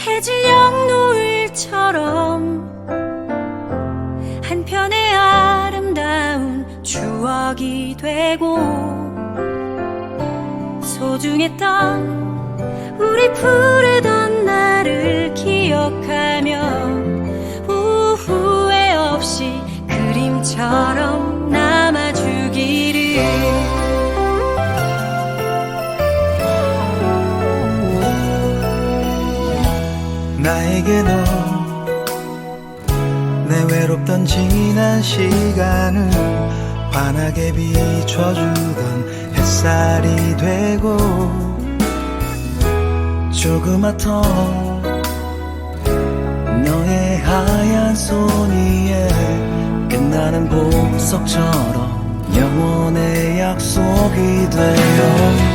해질녘 노을처럼 한편의 아름다운 추억이 되고 소중했던 우리 푸르던 나를 기억하며 후회 없이 그림처럼 나에게 너. 내 외롭던 지난 시간을 환하게 비춰주던 햇살이 되고 조그맣던 너의 하얀 손 위에 끝나는 보석처럼 영원의 약속이 되어